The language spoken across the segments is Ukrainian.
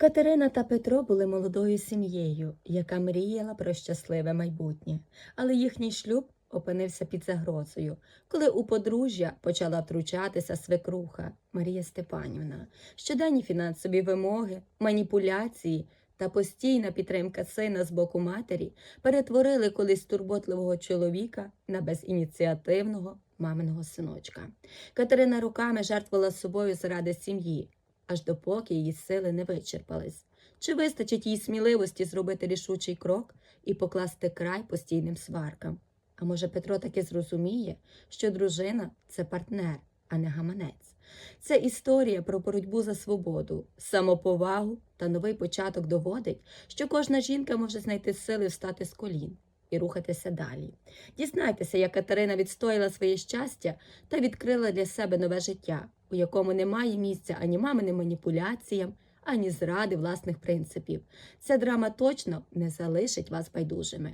Катерина та Петро були молодою сім'єю, яка мріяла про щасливе майбутнє, але їхній шлюб опинився під загрозою, коли у подружжя почала втручатися свекруха Марія Степанівна. Щоденні фінансові вимоги, маніпуляції та постійна підтримка сина з боку матері перетворили колись турботливого чоловіка на безініціативного маминого синочка. Катерина руками жертвувала собою заради сім'ї, аж допоки її сили не вичерпались. Чи вистачить їй сміливості зробити рішучий крок і покласти край постійним сваркам? А може, Петро таки зрозуміє, що дружина це партнер, а не гаманець. Це історія про боротьбу за свободу, самоповагу та новий початок доводить, що кожна жінка може знайти сили встати з колін і рухатися далі. Дізнайтеся, як Катерина відстояла своє щастя та відкрила для себе нове життя, у якому немає місця ані маминим маніпуляціям, ані зради власних принципів. Ця драма точно не залишить вас байдужими.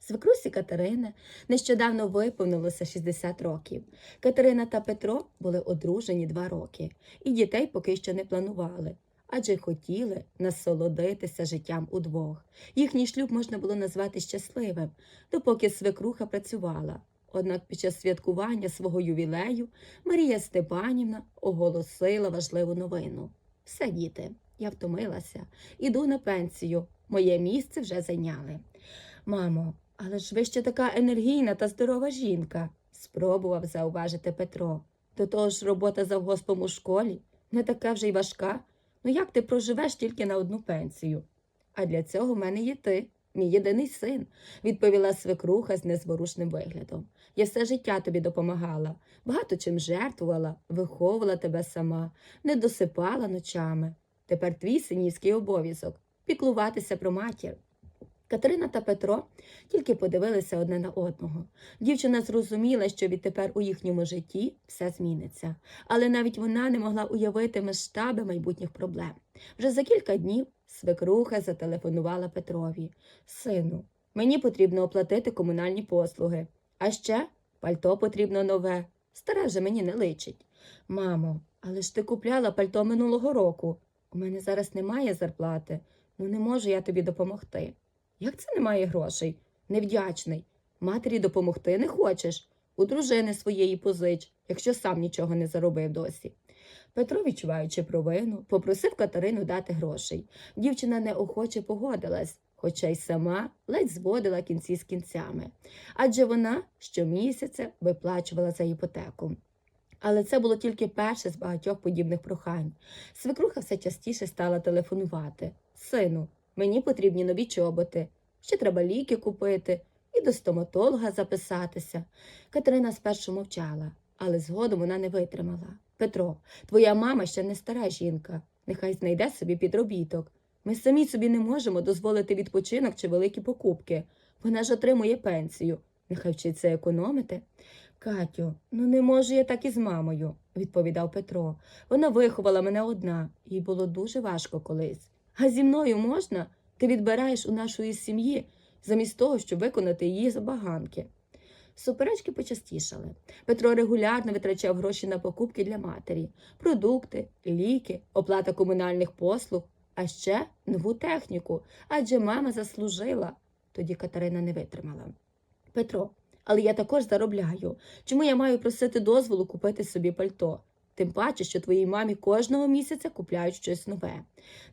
Свекрусі Катерини нещодавно виповнилося 60 років. Катерина та Петро були одружені два роки, і дітей поки що не планували, адже хотіли насолодитися життям удвох. Їхній шлюб можна було назвати щасливим, допоки свекруха працювала. Однак під час святкування свого ювілею Марія Степанівна оголосила важливу новину. Все, діти, я втомилася, іду на пенсію. Моє місце вже зайняли. Мамо, але ж ви ще така енергійна та здорова жінка, спробував зауважити Петро. До того ж, робота завгоспом у школі не така вже й важка. Ну як ти проживеш тільки на одну пенсію? А для цього в мене є ти, мій єдиний син, відповіла свекруха з незворушним виглядом. Я все життя тобі допомагала, багато чим жертвувала, виховувала тебе сама, не досипала ночами. Тепер твій синівський обов'язок піклуватися про матір. Катерина та Петро тільки подивилися одне на одного. Дівчина зрозуміла, що відтепер у їхньому житті все зміниться, але навіть вона не могла уявити масштаби майбутніх проблем. Вже за кілька днів свекруха зателефонувала Петрові. Сину, мені потрібно оплатити комунальні послуги. А ще пальто потрібно нове. Старе вже мені не личить. Мамо, але ж ти купляла пальто минулого року. У мене зараз немає зарплати, ну не можу я тобі допомогти. Як це немає грошей? Невдячний. Матері допомогти не хочеш. У дружини своєї позич, якщо сам нічого не заробив досі. Петро, відчуваючи провину, попросив Катерину дати грошей. Дівчина неохоче погодилась, хоча й сама ледь зводила кінці з кінцями, адже вона щомісяця виплачувала за іпотеку. Але це було тільки перше з багатьох подібних прохань. Свекруха все частіше стала телефонувати. Сину, мені потрібні нові чоботи, ще треба ліки купити і до стоматолога записатися. Катерина спершу мовчала, але згодом вона не витримала. Петро, твоя мама ще не стара жінка, нехай знайде собі підробіток. Ми самі собі не можемо дозволити відпочинок чи великі покупки. Вона ж отримує пенсію. Нехай вчиться економити. Катю, ну не можу я так і з мамою, відповідав Петро. Вона виховала мене одна, їй було дуже важко колись. А зі мною можна? Ти відбираєш у нашої сім'ї, замість того, щоб виконати її забаганки. Суперечки почастішали. Петро регулярно витрачав гроші на покупки для матері, продукти, ліки, оплата комунальних послуг, а ще нову техніку, адже мама заслужила. Тоді Катерина не витримала. Петро, але я також заробляю. Чому я маю просити дозволу купити собі пальто? Тим паче, що твоїй мамі кожного місяця купляють щось нове.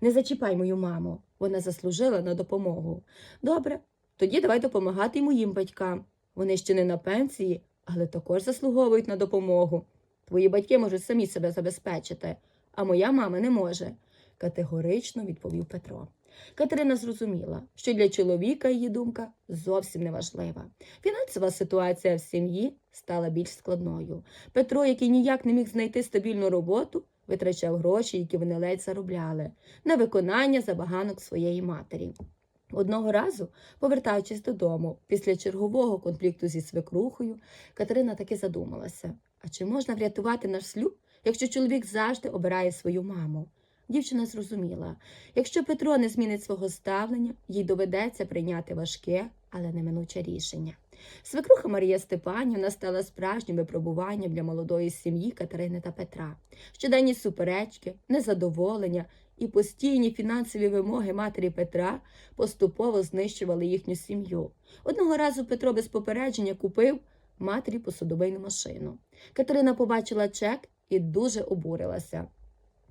Не зачіпай мою маму, вона заслужила на допомогу. Добре, тоді давай допомагати й моїм батькам. Вони ще не на пенсії, але також заслуговують на допомогу. Твої батьки можуть самі себе забезпечити, а моя мама не може, категорично відповів Петро. Катерина зрозуміла, що для чоловіка її думка зовсім не важлива. Фінансова ситуація в сім'ї стала більш складною. Петро, який ніяк не міг знайти стабільну роботу, витрачав гроші, які вони ледь заробляли, на виконання забаганок своєї матері. Одного разу, повертаючись додому, після чергового конфлікту зі свекрухою, Катерина таки задумалася: а чи можна врятувати наш шлюб, якщо чоловік завжди обирає свою маму? Дівчина зрозуміла, якщо Петро не змінить свого ставлення, їй доведеться прийняти важке, але неминуче рішення. Свекруха Марія Степанівна стала справжнім випробуванням для молодої сім'ї Катерини та Петра. Щоденні суперечки, незадоволення і постійні фінансові вимоги матері Петра поступово знищували їхню сім'ю. Одного разу Петро без попередження купив матері посудовийну машину. Катерина побачила чек і дуже обурилася.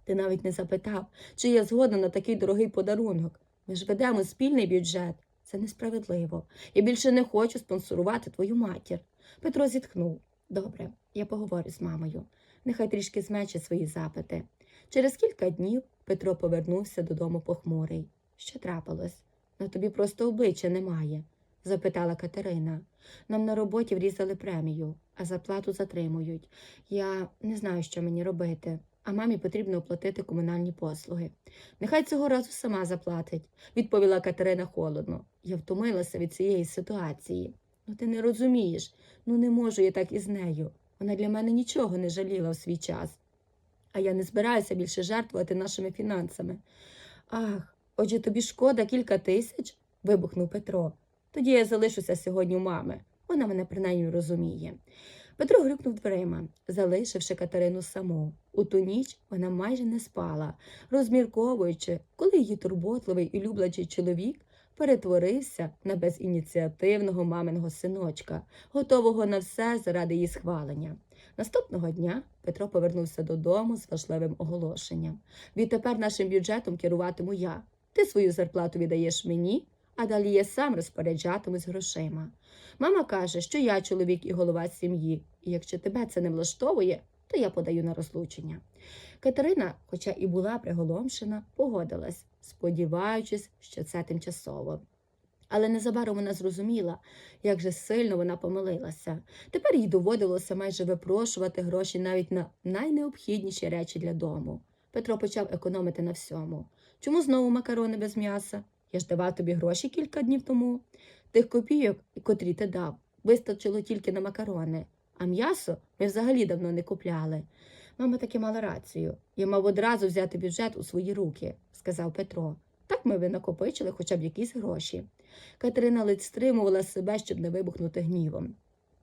Ти навіть не запитав, чи я згодна на такий дорогий подарунок. Ми ж ведемо спільний бюджет. Це несправедливо. Я більше не хочу спонсорувати твою матір. Петро зітхнув. Добре, я поговорю з мамою. Нехай трішки зменшить свої запити. Через кілька днів Петро повернувся додому похмурий. Що трапилось? На тобі просто обличчя немає, запитала Катерина. Нам на роботі врізали премію, а зарплату затримують. Я не знаю, що мені робити, а мамі потрібно оплатити комунальні послуги. Нехай цього разу сама заплатить, відповіла Катерина холодно. Я втомилася від цієї ситуації. Ну ти не розумієш, ну не можу я так із нею. Вона для мене нічого не жаліла в свій час. А я не збираюся більше жертвувати нашими фінансами. Ах, отже тобі шкода кілька тисяч? вибухнув Петро. Тоді я залишуся сьогодні у мами. Вона мене принаймні розуміє. Петро грюкнув дверима, залишивши Катерину саму. У ту ніч вона майже не спала, розмірковуючи, коли її турботливий і люблячий чоловік перетворився на безініціативного маминого синочка, готового на все заради її схвалення. Наступного дня Петро повернувся додому з важливим оголошенням. Відтепер нашим бюджетом керуватиму я. Ти свою зарплату віддаєш мені, а далі я сам розпоряджатимусь грошима. Мама каже, що я чоловік і голова сім'ї, і якщо тебе це не влаштовує, то я подаю на розлучення. Катерина, хоча і була приголомшена, погодилась, сподіваючись, що це тимчасово. Але незабаром вона зрозуміла, як же сильно вона помилилася. Тепер їй доводилося майже випрошувати гроші навіть на найнеобхідніші речі для дому. Петро почав економити на всьому. Чому знову макарони без м'яса? Я ж давав тобі гроші кілька днів тому. Тих копійок, котрі ти дав, вистачило тільки на макарони, а м'ясо ми взагалі давно не купляли. Мама таки мала рацію. Я мав одразу взяти бюджет у свої руки, сказав Петро. Так ми би накопичили хоча б якісь гроші. Катерина ледь стримувала себе, щоб не вибухнути гнівом.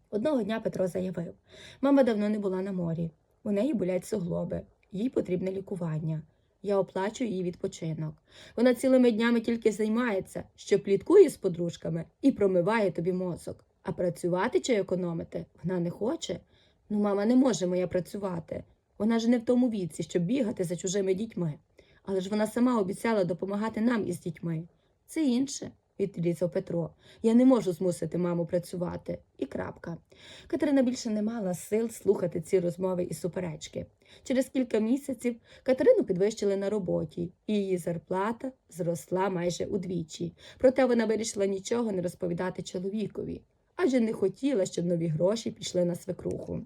Одного дня Петро заявив мама давно не була на морі. У неї болять суглоби, їй потрібне лікування. Я оплачую її відпочинок. Вона цілими днями тільки займається, що пліткує з подружками і промиває тобі мозок. А працювати чи економити вона не хоче. Ну, мама, не може моя працювати. Вона ж не в тому віці, щоб бігати за чужими дітьми. Але ж вона сама обіцяла допомагати нам із дітьми. Це інше, відрізав Петро. Я не можу змусити маму працювати. І крапка. Катерина більше не мала сил слухати ці розмови і суперечки. Через кілька місяців Катерину підвищили на роботі, і її зарплата зросла майже удвічі. Проте вона вирішила нічого не розповідати чоловікові, адже не хотіла, щоб нові гроші пішли на свекруху.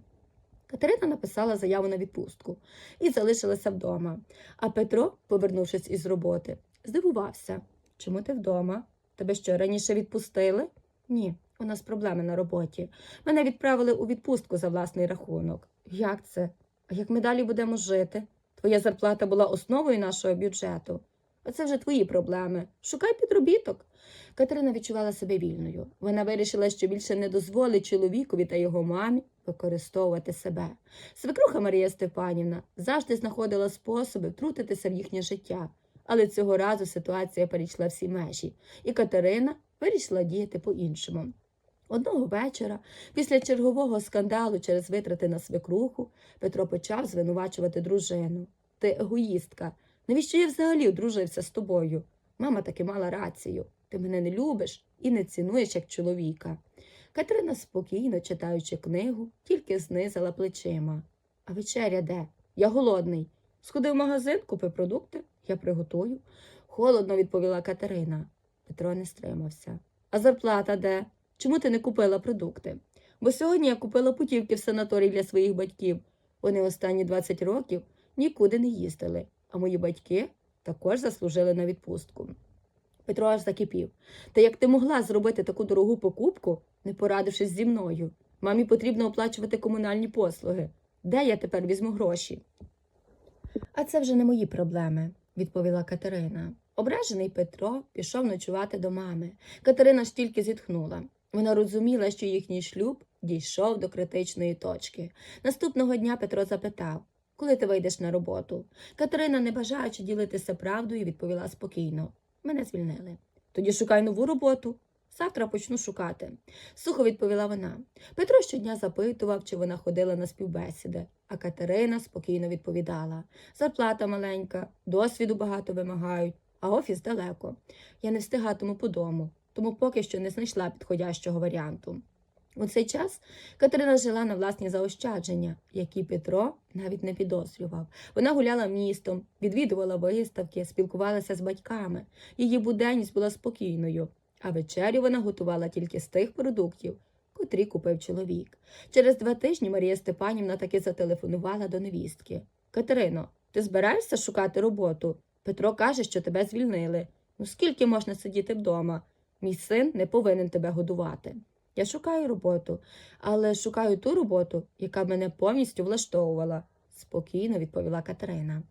Катерина написала заяву на відпустку і залишилася вдома. А Петро, повернувшись із роботи, здивувався. Чому ти вдома? Тебе що, раніше відпустили? Ні, у нас проблеми на роботі. Мене відправили у відпустку за власний рахунок. Як це? А як ми далі будемо жити? Твоя зарплата була основою нашого бюджету. А це вже твої проблеми. Шукай підробіток. Катерина відчувала себе вільною. Вона вирішила, що більше не дозволить чоловікові та його мамі використовувати себе. Свекруха Марія Степанівна завжди знаходила способи втрутитися в їхнє життя, але цього разу ситуація перейшла всі межі, і Катерина вирішила діяти по-іншому. Одного вечора, після чергового скандалу через витрати на свекруху, Петро почав звинувачувати дружину. Ти егоїстка. Навіщо я взагалі одружився з тобою? Мама таки мала рацію. Ти мене не любиш і не цінуєш як чоловіка. Катерина спокійно, читаючи книгу, тільки знизила плечима. А вечеря де? Я голодний. Сходи в магазин, купи продукти, я приготую. Холодно відповіла Катерина. Петро не стримався. А зарплата де? Чому ти не купила продукти? Бо сьогодні я купила путівки в санаторій для своїх батьків. Вони останні 20 років нікуди не їздили, а мої батьки також заслужили на відпустку. Петро аж закипів. Та як ти могла зробити таку дорогу покупку, не порадившись зі мною? Мамі потрібно оплачувати комунальні послуги. Де я тепер візьму гроші? А це вже не мої проблеми, відповіла Катерина. Ображений Петро пішов ночувати до мами. Катерина ж тільки зітхнула. Вона розуміла, що їхній шлюб дійшов до критичної точки. Наступного дня Петро запитав коли ти вийдеш на роботу. Катерина, не бажаючи ділитися правдою, відповіла спокійно. Мене звільнили. Тоді шукай нову роботу. Завтра почну шукати. Сухо відповіла вона. Петро щодня запитував, чи вона ходила на співбесіди, а Катерина спокійно відповідала зарплата маленька, досвіду багато вимагають, а офіс далеко. Я не встигатиму по дому, тому поки що не знайшла підходящого варіанту. У цей час Катерина жила на власні заощадження, які Петро навіть не підозрював. Вона гуляла містом, відвідувала виставки, спілкувалася з батьками. Її буденність була спокійною, а вечерю вона готувала тільки з тих продуктів, котрі купив чоловік. Через два тижні Марія Степанівна таки зателефонувала до невістки. Катерино, ти збираєшся шукати роботу? Петро каже, що тебе звільнили. Ну скільки можна сидіти вдома? Мій син не повинен тебе годувати. Я шукаю роботу, але шукаю ту роботу, яка мене повністю влаштовувала, спокійно відповіла Катерина.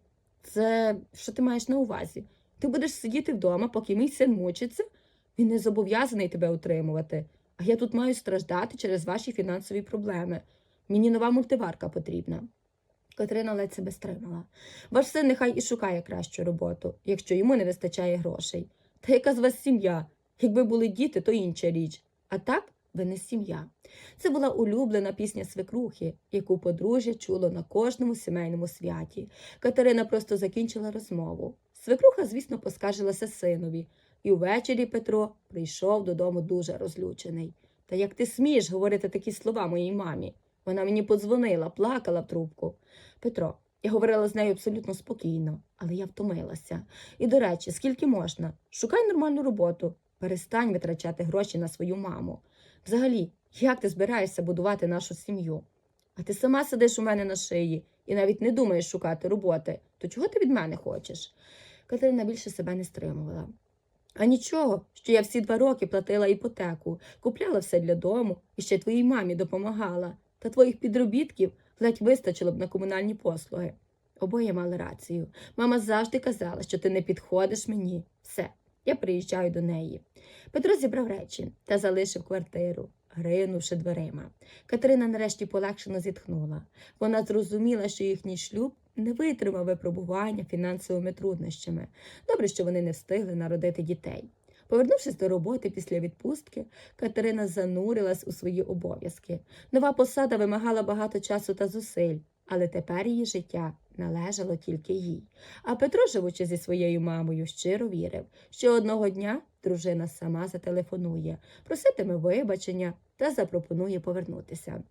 Це що ти маєш на увазі? Ти будеш сидіти вдома, поки мій син мучиться? Він не зобов'язаний тебе утримувати, а я тут маю страждати через ваші фінансові проблеми. Мені нова мультиварка потрібна. Катерина ледь себе стримала. Ваш син нехай і шукає кращу роботу, якщо йому не вистачає грошей. Та яка з вас сім'я? Якби були діти, то інша річ. А так ви не сім'я. Це була улюблена пісня свекрухи, яку подружжя чуло на кожному сімейному святі. Катерина просто закінчила розмову. Свекруха, звісно, поскаржилася синові, і ввечері Петро прийшов додому дуже розлючений. Та як ти смієш говорити такі слова моїй мамі? Вона мені подзвонила, плакала в трубку. Петро, я говорила з нею абсолютно спокійно, але я втомилася. І, до речі, скільки можна? Шукай нормальну роботу. Перестань витрачати гроші на свою маму. Взагалі, як ти збираєшся будувати нашу сім'ю? А ти сама сидиш у мене на шиї і навіть не думаєш шукати роботи. То чого ти від мене хочеш? Катерина більше себе не стримувала. А нічого, що я всі два роки платила іпотеку, купляла все для дому і ще твоїй мамі допомагала. Та твоїх підробітків ледь вистачило б на комунальні послуги. Обоє мали рацію. Мама завжди казала, що ти не підходиш мені. Все, я приїжджаю до неї. Петро зібрав речі та залишив квартиру, гринувши дверима. Катерина нарешті полегшено зітхнула. Вона зрозуміла, що їхній шлюб не витримав випробування фінансовими труднощами. Добре, що вони не встигли народити дітей. Повернувшись до роботи після відпустки, Катерина занурилась у свої обов'язки. Нова посада вимагала багато часу та зусиль, але тепер її життя належало тільки їй. А Петро, живучи зі своєю мамою, щиро вірив, що одного дня дружина сама зателефонує, проситиме вибачення та запропонує повернутися.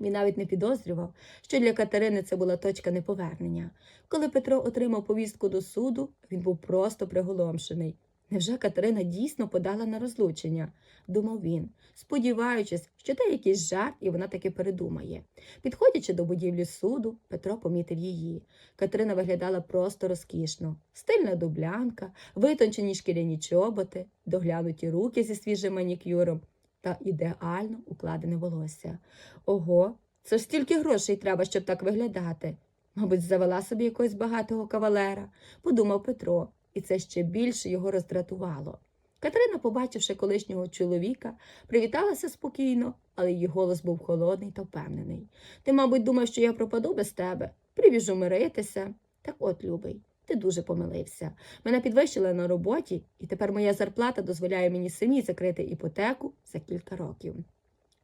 Він навіть не підозрював, що для Катерини це була точка неповернення. Коли Петро отримав повістку до суду, він був просто приголомшений. Невже Катерина дійсно подала на розлучення? думав він, сподіваючись, що це якийсь жарт, і вона таки передумає. Підходячи до будівлі суду, Петро помітив її. Катерина виглядала просто розкішно, стильна дублянка, витончені шкіряні чоботи, доглянуті руки зі свіжим манікюром та ідеально укладене волосся. Ого, це ж стільки грошей треба, щоб так виглядати. Мабуть, завела собі якогось багатого кавалера, подумав Петро, і це ще більше його роздратувало. Катерина, побачивши колишнього чоловіка, привіталася спокійно, але її голос був холодний та впевнений. Ти, мабуть, думав, що я пропаду без тебе, прибіжу миритися. Так от, любий, ти дуже помилився. Мене підвищили на роботі, і тепер моя зарплата дозволяє мені самі закрити іпотеку за кілька років.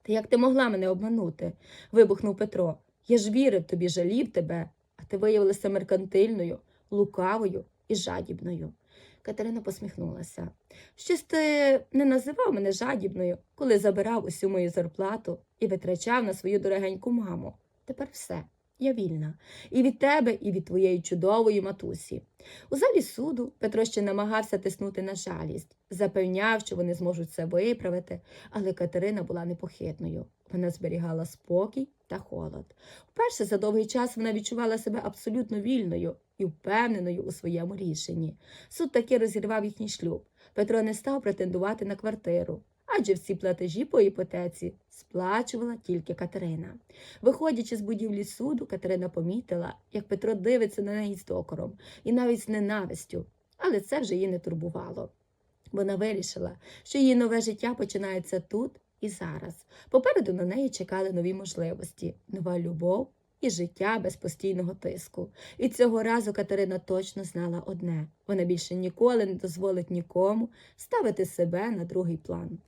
Та як ти могла мене обманути? вибухнув Петро. Я ж вірив тобі, жалів тебе, а ти виявилася меркантильною, лукавою і жадібною. Катерина посміхнулася. Щось ти не називав мене жадібною, коли забирав усю мою зарплату і витрачав на свою дорогеньку маму. Тепер все. Я вільна. І від тебе, і від твоєї чудової матусі. У залі суду Петро ще намагався тиснути на жалість, запевняв, що вони зможуть це виправити, але Катерина була непохитною. Вона зберігала спокій та холод. Вперше за довгий час вона відчувала себе абсолютно вільною і впевненою у своєму рішенні. Суд таки розірвав їхній шлюб. Петро не став претендувати на квартиру, адже всі платежі по іпотеці сплачувала тільки Катерина. Виходячи з будівлі суду, Катерина помітила, як Петро дивиться на неї з докором і навіть з ненавистю, але це вже її не турбувало. Вона вирішила, що її нове життя починається тут і зараз. Попереду на неї чекали нові можливості, нова любов і життя без постійного тиску. І цього разу Катерина точно знала одне вона більше ніколи не дозволить нікому ставити себе на другий план.